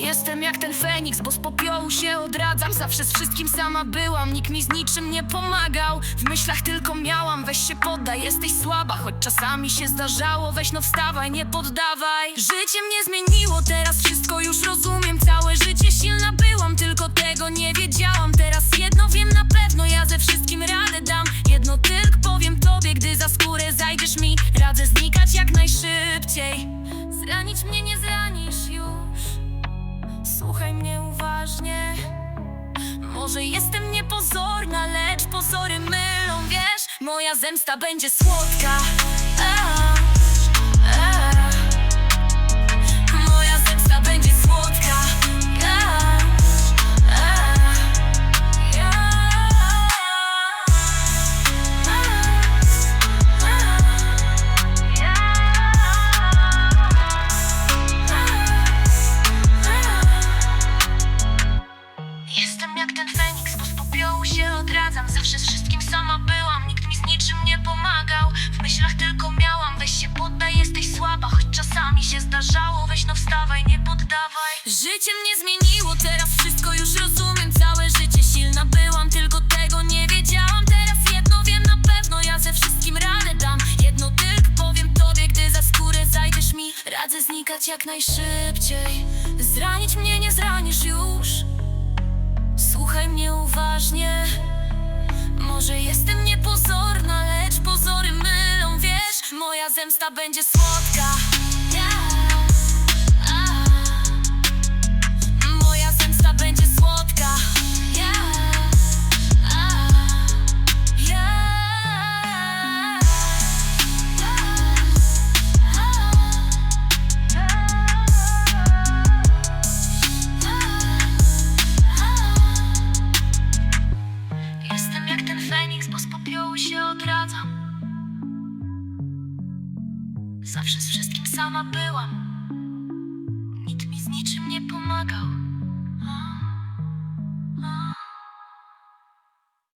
Jestem jak ten Feniks, bo z popiołu się odradzam. Zawsze z wszystkim sama byłam, nikt mi z niczym nie pomagał. W myślach tylko miałam, weź się poddaj, jesteś słaba Choć czasami się zdarzało, weź no wstawaj, nie poddawaj. Życie mnie zmieniło, teraz wszystko już rozumiem. Całe życie silna byłam, tylko tego nie wiedziałam. Teraz jedno wiem na pewno, ja ze wszystkim radę dam. Jedno tylko powiem tobie, gdy za skórę zajdziesz mi. Radzę znikać jak najszybciej. Zranić mnie nie zranisz już Mnie uważnie. Może jestem niepozorna, lecz pozory mylą, wiesz? Moja zemsta będzie słodka odradzam. Zawsze z wszystkim sama byłam, nikt mi z niczym nie pomagał. W myślach tylko miałam, weź się poddaj, jesteś słaba. Choć czasami się zdarzało, weź no wstawaj, nie poddawaj. Życie mnie zmieniło, teraz wszystko już rozumiem. Całe życie silna byłam, tylko tego nie wiedziałam. Teraz jedno wiem na pewno, ja ze wszystkim radę dam. Jedno tylko powiem tobie, gdy za skórę zajdziesz mi. Radzę znikać jak najszybciej. Zranić mnie nie zranisz już. Słuchaj mnie uważnie Może jestem niepozorna, lecz pozory mylą, wiesz? Moja zemsta będzie słodka z popiołu się odradzam Zawsze z wszystkim sama byłam. Nikt mi z niczym nie pomagał.